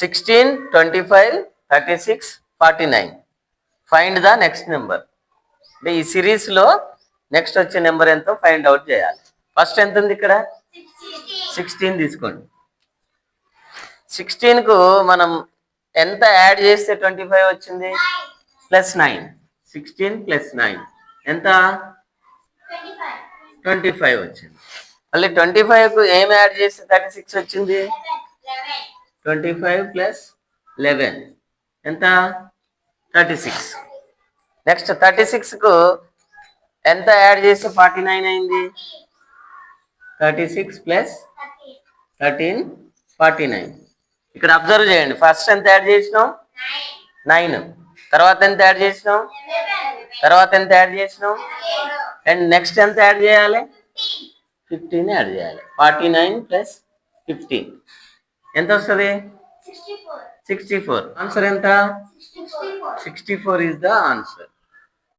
Sixteen twenty five thirty six forty nine find the next number అంటే ఈ సిరీస్లో next వచ్చే నెంబర్ ఎంతో ఫైండ్ అవుట్ చేయాలి. ఫస్ట్ ఎంత ఉంది ఇక్కడ? సిక్స్టీన్ తీసుకోండి. సిక్స్టీన్కు మనం ఎంత యాడ్ చేస్తే ట్వంటీ ఫైవ్ వచ్చింది? Plus nine sixteen plus nine ఎంత? ట్వంటీ ఫైవ్ వచ్చింది. మళ్ళీ ట్వంటీ ఫైవ్కు ఏం యాడ్ చేస్తే థర్టీ సిక్స్ వచ్చింది ట్వంటీ ఫైవ్ ప్లస్ లెవెన్. ఎంత? Thirty six. నెక్స్ట్ థర్టీ సిక్స్కు ఎంత యాడ్ చేస్తే ఫార్టీ నైన్ అయింది? Thirty six plus thirteen forty nine. ఇక్కడ అబ్జర్వ్ చేయండి. ఫస్ట్ ఎంత యాడ్ చేసినాం? నైన్. తర్వాత ఎంత యాడ్ చేసినాం? తర్వాత ఎంత యాడ్ చేసినాం? అండ్ నెక్స్ట్ ఎంత యాడ్ చేయాలి? ఫిఫ్టీన్ యాడ్ చేయాలి. Forty nine plus fifteen. ఎంత వస్తుంది? సిక్స్టీ ఫోర్ ఆన్సర్ ఎంత? Sixty four is the answer